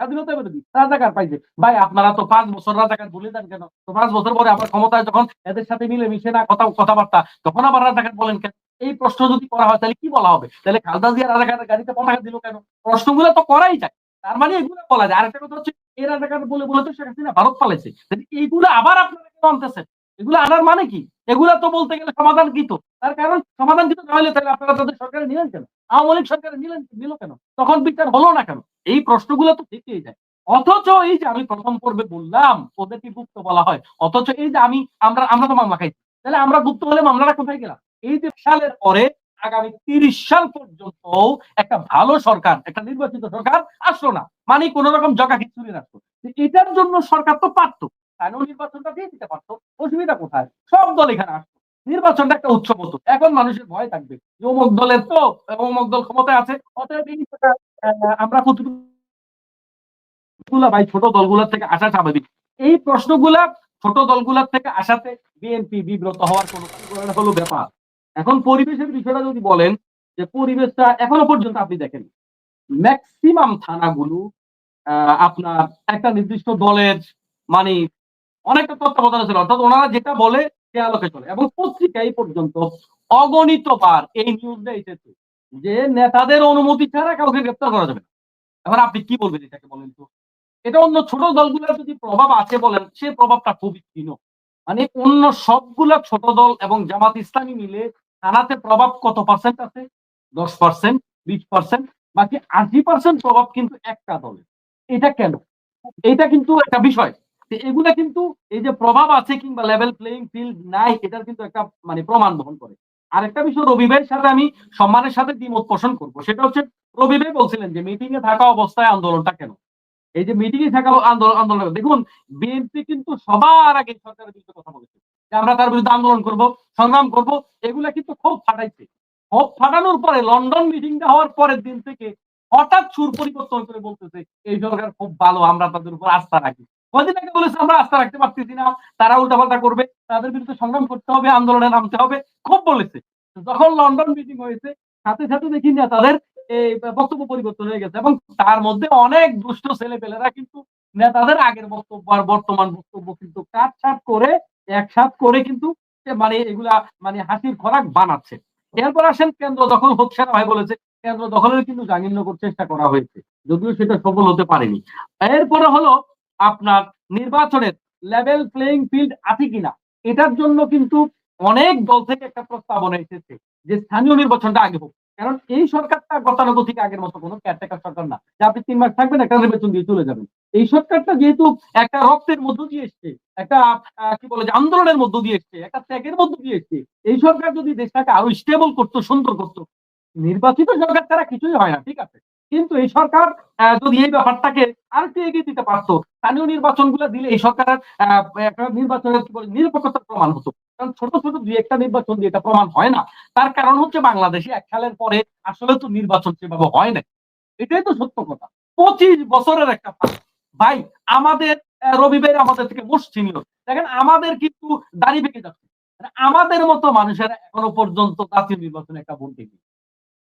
স্বাধীনতা রাজাকার পাইছে। ভাই, আপনারা তো পাঁচ বছর রাজাকার দেন কেন? তো পাঁচ বছর পরে আবার ক্ষমতায় যখন এদের সাথে না কথা কথাবার্তা, তখন আবার রাজাকার বলেন কেন? এই প্রশ্ন যদি করা হয়, তাহলে কি বলা হবে? তাহলে খালদা জিয়া রাজাকারের গাড়িতে পতাকা দিল কেন? প্রশ্নগুলো তো করাই যায়। তার মানে এগুলো বলা যায়। আরেকটা কথা হচ্ছে, এই রাজাকার বলে বলে তো শেখ হাসিনা ভারত পালাইছে। এইগুলো আবার আপনারা কেন আনতেছেন? এগুলো আনার মানে কি? এগুলা তো বলতে গেলে সমাধান কি তার কারণ সমাধান কিন্তু না হলে তাহলে আপনারা তাদের সরকারে নিলেন কেন? আওয়ামী লীগ সরকারে নিলেন নিল কেন? তখন বিচার হলো না কেন? এই প্রশ্নগুলো তো থেকেই যায়। অথচ এই যে আমি প্রথম পর্বে বললাম, ওদেরকে গুপ্ত বলা হয়, অথচ এই যে আমি, আমরা আমরা তো মামলা খাইছি। তাহলে আমরা গুপ্ত হলে মামলাটা কোথায় গেলাম? এই যে সালের পরে আগামী তিরিশ সাল পর্যন্ত একটা ভালো সরকার, একটা নির্বাচিত সরকার আসলো না। মানে কোন রকম জগা খিচুড়ি রাখতো এটার জন্য সরকার তো পারতো। স্থানীয় নির্বাচনটা দিয়ে দিতে পারতো? অসুবিধা কোথায়? সব দল এখানে আসতো। নির্বাচনটা একটা উৎসব হতো। এখন মানুষের ভয় থাকবে যে অমুক দলের তো, অমুক দল ক্ষমতায় আছে, অতএব এই আমরা কতটুকু ভাই ছোট দলগুলোর থেকে আসা স্বাভাবিক? এই প্রশ্নগুলা ছোট দলগুলোর থেকে আসাতে বিএনপি বিব্রত হওয়ার হলো ব্যাপার। এখন পরিবেশের বিষয়টা যদি বলেন, যে পরিবেশটা এখনও পর্যন্ত আপনি দেখেন। ম্যাক্সিমাম থানাগুলো আপনার একটা নির্দিষ্ট দলের মানে অনেকটা তত্ত্বাবধানে ছিল অর্থাৎ ওনারা যেটা বলে সে আলোকে চলে। এবং পত্রিকা এই পর্যন্ত অগণিতবার এই নিউজটা এসেছে। যে নেতাদের অনুমতি ছাড়া কাউকে গ্রেপ্তার করা যাবে না। আপনি কি বলবেন এটাকে বলেন তো? এটা অন্য ছোট দলগুলোর যদি প্রভাব আছে বলেন, সে প্রভাবটা খুবই ক্ষীণ। মানে অন্য সবগুলা ছোট দল এবং জামাত ইসলামী মিলে থানাতে প্রভাব কত পার্সেন্ট আছে? দশ পার্সেন্ট বিশ পার্সেন্ট বাকি আশি পার্সেন্ট প্রভাব কিন্তু একটা দলের। এটা কেন? এটা কিন্তু একটা বিষয়। এগুলা কিন্তু এই যে প্রভাব আছে কিংবা লেভেল প্লেইং ফিল্ড নাই, এটার কিন্তু একটা মানে প্রমাণ বহন করে। আরেকটা বিষয়, রবি ভাইয়ের সাথে আমি সম্মানের সাথে দ্বিমত পোষণ করব। সেটা হচ্ছে, রবি ভাই বলছিলেন যে মিটিং এ থাকা অবস্থায় আন্দোলনটা কেন? এই যে মিটিং এ থাকা আন্দোলন আন্দোলন দেখুন বিএনপি কিন্তু সবার আগে সরকারের বিরুদ্ধে কথা বলেছে। যে আমরা তার বিরুদ্ধে আন্দোলন করব, সংগ্রাম করব, এগুলা কিন্তু খুব ফাটাইছে। খুব ফাটানোর পরে লন্ডন মিটিংটা হওয়ার পরের দিন থেকে হঠাৎ সুর পরিবর্তন করে বলতেছে, এই সরকার খুব ভালো, আমরা তাদের উপর আস্থা রাখি। কদিন বলেছে, আমরা আস্থা রাখতে পারতেছি না। তারা উল্টাপাল্টা করবে, তাদের বিরুদ্ধে সংগ্রাম করতে হবে, আন্দোলনে নামতে হবে, খুব বলেছে। যখন লন্ডন মিটিং হয়েছে, সাথে সাথে দেখি না তাদের এই বক্তব্য পরিবর্তন হয়ে গেছে এবং তার মধ্যে অনেক দুষ্ট ছেলে পেলেরা কিন্তু নেতাদের আগের বক্তব্য আর বর্তমান বক্তব্য কিন্তু কাটছাট করে একসাথ করে কিন্তু মানে এগুলা মানে হাসির খোরাক বানাচ্ছে। এরপর আসেন কেন্দ্র দখল হচ্ছে না ভাই বলেছে, কেন্দ্র দখলের কিন্তু জামিননগর চেষ্টা করা হয়েছে। যদিও সেটা সফল হতে পারেনি। এরপরে হলো আপনার নির্বাচনের লেভেল প্লেইং ফিল্ড আছে কিনা? এটার জন্য কিন্তু অনেক দল থেকে একটা প্রস্তাবনা এসেছে যে স্থানীয় নির্বাচনটা আগে হোক। কারণ এই সরকারটা গতানুগতিক আগের মতো কোনো কেয়ারটেকার সরকার না। যে আপনি তিন মাস থাকবেন, একটা নির্বাচন দিয়ে চলে যাবেন। এই সরকারটা যেহেতু একটা রক্তের মধ্য দিয়ে এসছে, একটা কি বলে যে আন্দোলনের মধ্য দিয়ে এসছে, একটা ত্যাগের মধ্য দিয়ে এসছে, এই সরকার যদি দেশটাকে আরও স্টেবল করতো, সুন্দর করতো, নির্বাচিত সরকার তারা কিছুই হয় না, ঠিক আছে? কিন্তু এই সরকার যদি এই ব্যাপারটাকে আর একটু এগিয়ে দিতে পারতো স্থানীয় নির্বাচনগুলো দিলে এই সরকারের নির্বাচনের কি বলে নিরপেক্ষতার প্রমাণ হতো। কারণ ছোট ছোট দুই একটা নির্বাচন দিয়ে এটা প্রমাণ হয় না। তার কারণ হচ্ছে বাংলাদেশে এক সালের পরে আসলে তো নির্বাচন সেভাবে হয় না এটাই তো সত্য কথা। পঁচিশ বছরের একটা। ভাই আমাদের আহ, রবি ভাই আমাদের থেকে মোস্ট সিনিয়র দেখেন আমাদের কিন্তু দাড়ি পেকে যাচ্ছে। মানে আমাদের মতো মানুষেরা এখনও পর্যন্ত জাতীয় নির্বাচনে একটা ভোট দেখি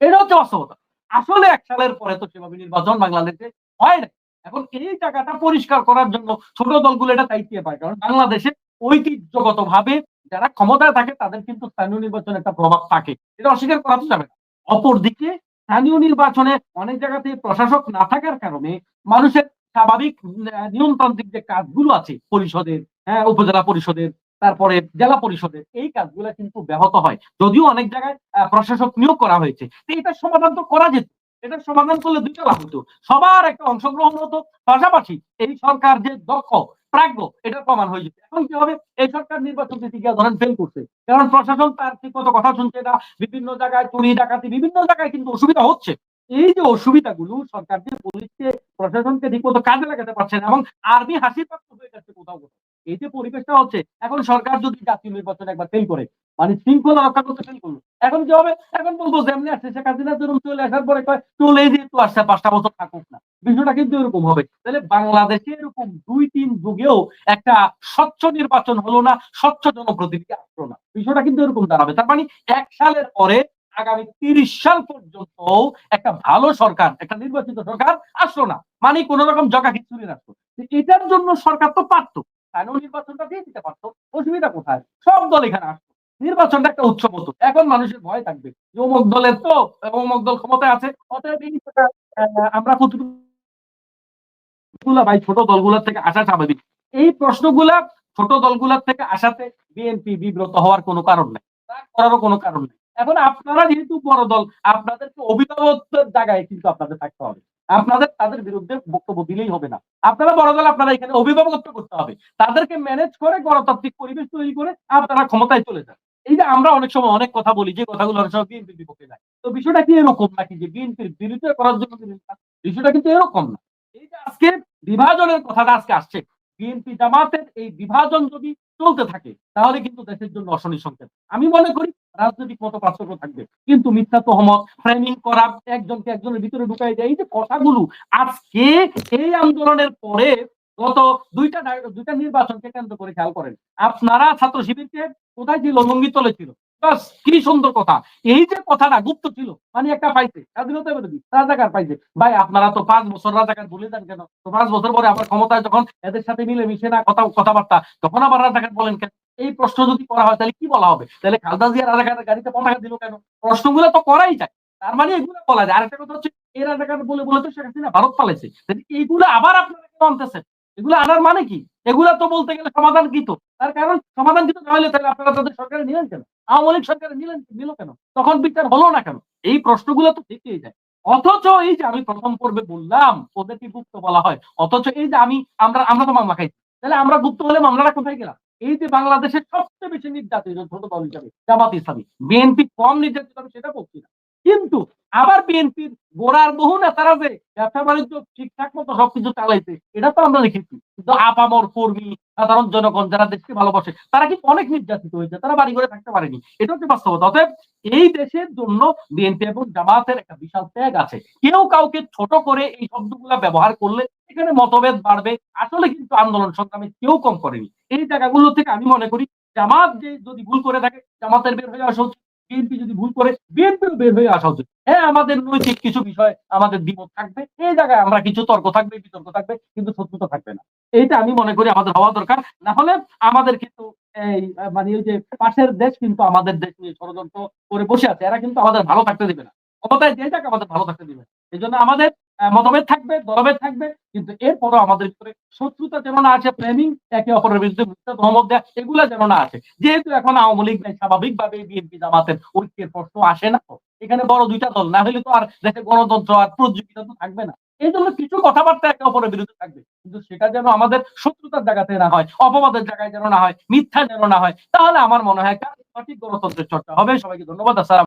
এটা হচ্ছে বাস্তবতা। আসলে এক সালের পরে তো সেভাবে নির্বাচন বাংলাদেশে হয় না এখন এই জায়গাটা পরিষ্কার করার জন্য ছোট দলগুলো এটা দায়িত্ব পায়। কারণ বাংলাদেশে ঐতিহ্যগত ভাবে যারা ক্ষমতায় থাকে, তাদের কিন্তু স্থানীয় নির্বাচনে একটা প্রভাব থাকে। এটা অস্বীকার করা তো যাবে না। অপরদিকে স্থানীয় নির্বাচনে অনেক জায়গাতে প্রশাসক না থাকার কারণে মানুষের স্বাভাবিক নিয়মতান্ত্রিক যে কাজগুলো আছে, পরিষদের হ্যাঁ উপজেলা পরিষদের তারপরে জেলা পরিষদের এই কাজগুলো কিন্তু ব্যাহত হয়। যদিও অনেক জায়গায় প্রশাসক নিয়োগ করা হয়েছে। এটার সমাধান তো করা যেত। এটার সমাধান করলে দুইটা লাভ হতো। সবার একটা অংশগ্রহণ হতো। পাশাপাশি এই সরকার যে দক্ষ, প্রাজ্ঞ, এটার প্রমাণ হয়ে যেত। এখন কি হবে? এই সরকার নির্বাচন দিতে গিয়ে ধরেন ফেল করছে। কারণ প্রশাসন তার ঠিক মতো কথা শুনছে না। বিভিন্ন জায়গায় চুরি, ডাকাতি, বিভিন্ন জায়গায় কিন্তু অসুবিধা হচ্ছে। এই যে অসুবিধাগুলো সরকার যে পুলিশকে, প্রশাসনকে ঠিক মতো কাজে লাগাতে পারছে না এবং আর্মি হাসির পাত্র হয়ে যাচ্ছে কোথাও কোথাও। এই যে পরিবেশটা হচ্ছে, এখন সরকার যদি জাতীয় নির্বাচন একবার ফেল করে মানে শৃঙ্খলা রক্ষা করতে ফেল করল, এখন কি হবে? এখন বলব যেমনি আসছে শেখ হাসিনা যেরকম চলে আসার পরে কয়, চলে যেহেতু আসছে, পাঁচটা বছর থাকুক না। বিষয়টা কিন্তু এরকম হবে। তাহলে বাংলাদেশে এরকম দুই, তিন যুগেও একটা স্বচ্ছ নির্বাচন হলো না, স্বচ্ছ জনপ্রতিনিধি আসলো না। বিষয়টা কিন্তু এরকম দাঁড়াবে। তার মানে এক সালের পরে আগামী তিরিশ সাল পর্যন্ত একটা ভালো সরকার, একটা নির্বাচিত সরকার আসলো না। মানে কোন রকম জগা খিচুড়ি তো এটার জন্য সরকার তো পারতো। কেন নির্বাচনটা দিয়ে দিতে পারতো? অসুবিধা কোথায়? সব দল এখানে আসতো। নির্বাচনটা একটা উৎসব হতো। এখন মানুষের ভয় থাকবে অমুক দলের তো অমুক দল ক্ষমতায় আছে। অতএব এই আমরা প্রতিগুলা ভাই ছোট দলগুলোর থেকে আসা স্বাভাবিক। এই প্রশ্নগুলা ছোট দলগুলোর থেকে আসাতে বিএনপি বিব্রত হওয়ার কোনো কারণ নেই। রাগ করারও কোনো কারণ নেই। এখন আপনারা যেহেতু বড় দল, আপনাদেরকে অভিভাবকত্বের জায়গায় কিন্তু আপনাদের থাকতে হবে। আপনাদের, তাদের বিরুদ্ধে বক্তব্য দিলেই হবে না। আপনারা বড় দল, আপনারা এখানে অভিভাবকত্ব করতে হবে। তাদেরকে ম্যানেজ করে গণতান্ত্রিক পরিবেশ তৈরি করে আপনারা ক্ষমতায় চলে যান। এই যে আমরা অনেক সময় অনেক কথা বলি, যে কথাগুলো অনেক সময় বিএনপির বিপক্ষে যায়। তো বিষয়টা কি এরকম নাকি যে বিএনপির বিরুদ্ধে করার জন্য বিষয়টা কিন্তু এরকম না। এই যে আজকে বিভাজনের কথাটা আজকে আসছে। বিএনপি জামাতের এই বিভাজন যদি চলতে থাকে, তাহলে কিন্তু দেশের জন্য অশনি সংকেত। আমি মনে করি রাজনৈতিক মত পার্থক্য থাকবে। কিন্তু মিথ্যা তহমত ফ্রেমিং করা, একজনকে একজনের ভিতরে ঢুকাই দেয়, এই যে কথাগুলো, আজকে এই আন্দোলনের পরে গত দুইটা দুইটা নির্বাচনকে কেন্দ্র করে খেয়াল করেন। আপনারা ছাত্র শিবিরকে কোথায় ছিল? লঙ্গি তলে ছিল। বাস, কি সুন্দর কথা। এই যে কথাটা গুপ্ত ছিল মানে একটা পাইছে, স্বাধীনতা বিরোধী, রাজাকার পাইছে। ভাই, আপনারা তো পাঁচ বছর রাজাকার বলে দেন কেন? তো পাঁচ বছর পরে আবার ক্ষমতায় যখন এদের সাথে মিলে মিশে না, কথা, কথাবার্তা, তখন আবার রাজাকার বলেন কেন? এই প্রশ্ন যদি করা হয়, তাহলে কি বলা হবে? তাহলে খালদা জিয়া রাজাকারের গাড়িতে পতাকা দিল কেন? প্রশ্নগুলো তো করাই যায়। তার মানে এগুলো বলা যায়। আরেকটা কথা হচ্ছে এই রাজাকার বলে বলে তো শেখ হাসিনা ভারত পালাইছে। এইগুলো আবার আপনারা কেন আনতেছেন? এগুলো আনার মানে কি? এগুলা তো বলতে গেলে সমাধান কি তো তার কারণ সমাধান কিন্তু না হলে তাহলে আপনারা তাদের সরকারে নিলেন কেন? আওয়ামী লীগ সরকারে নিলেন, নিল কেন? তখন বিচার হলো না কেন? এই প্রশ্নগুলো তো থেকেই যায়। অথচ এই যে আমি প্রথম পর্বে বললাম, ওদেরকে গুপ্ত বলা হয়। অথচ এই যে আমি, আমরা আমরা তো মামলা খাইছি। তাহলে আমরা গুপ্ত হলে মামলাটা কোথায় গেলাম? এই যে বাংলাদেশের সবচেয়ে বেশি নির্যাতিত ছোট দল হিসাবে জামাত ইসলামী, বিএনপি কম নির্যাতিত আমি সেটা বলছি না। কিন্তু আবার বিএনপির গোড়ার বহু নেতারা যে ব্যবসা বাণিজ্য ঠিকঠাক মতো সবকিছু চালাইছে, এটা তো আমরা দেখেছি। কিন্তু আপামর কর্মী, সাধারণ জনগণ যারা দেশকে ভালোবাসে, তারা কিন্তু অনেক নির্যাতিত হয়েছে, তারা বাড়ি করে থাকতে পারেনি। এটা হচ্ছে বাস্তবতা। অতএব এই দেশের জন্য বিএনপি এবং জামাতের একটা বিশাল ত্যাগ আছে। কেউ কাউকে ছোট করে এই শব্দগুলা ব্যবহার করলে এখানে মতভেদ বাড়বে। আসলে কিন্তু আন্দোলন সংগ্রামে কেউ কম করেনি। এই জায়গাগুলো থেকে আমি মনে করি, জামাত যে যদি ভুল করে থাকে, জামাতের বের হয়ে আসা উচিত। বিএনপি যদি ভুল করে, বিএনপিও বের হয়ে আসা উচিত। হ্যাঁ আমাদের নৈতিক কিছু বিষয়, আমাদের দ্বিমত থাকবে। এই জায়গায় আমরা কিছু তর্ক থাকবে, বিতর্ক থাকবে, কিন্তু শত্রুতা থাকবে না। এইটা আমি মনে করি আমাদের হওয়া দরকার। না হলে আমাদের কিন্তু এই মানে ওই যে পাশের দেশ কিন্তু আমাদের দেশ নিয়ে ষড়যন্ত্র করে বসে আছে। এরা কিন্তু আমাদের ভালো থাকতে দিবে না। ক্ষমতায় যে যাক, আমাদের ভালো থাকতে দিবে। এই জন্য আমাদের মতভেদ থাকবে, দলভেদ থাকবে, কিন্তু এরপরও আমাদের ভিতরে শত্রুতা যেন না আছে প্ল্যানিং একে অপরের বিরুদ্ধে মিথ্যা ধমক দেয়া, এগুলা যেন না আছে। যেহেতু এখন আওয়ামী লীগ নাই স্বাভাবিকভাবে বিএনপি জামাতের ঐক্যের প্রশ্ন আসে না। এখানে বড় দুইটা দল, না হলে তো আর দেশে গণতন্ত্র আর প্রতিযোগিতা তো থাকবে না। এই জন্য কিছু কথাবার্তা একে অপরের বিরুদ্ধে থাকবে, কিন্তু সেটা যেন আমাদের শত্রুতার জায়গাতে না হয়, অপবাদের জায়গায় যেন না হয়, মিথ্যা যেন না হয়, তাহলে আমার মনে হয় সঠিক গণতন্ত্রের চর্চা হবে। সবাইকে ধন্যবাদ, আসসালাম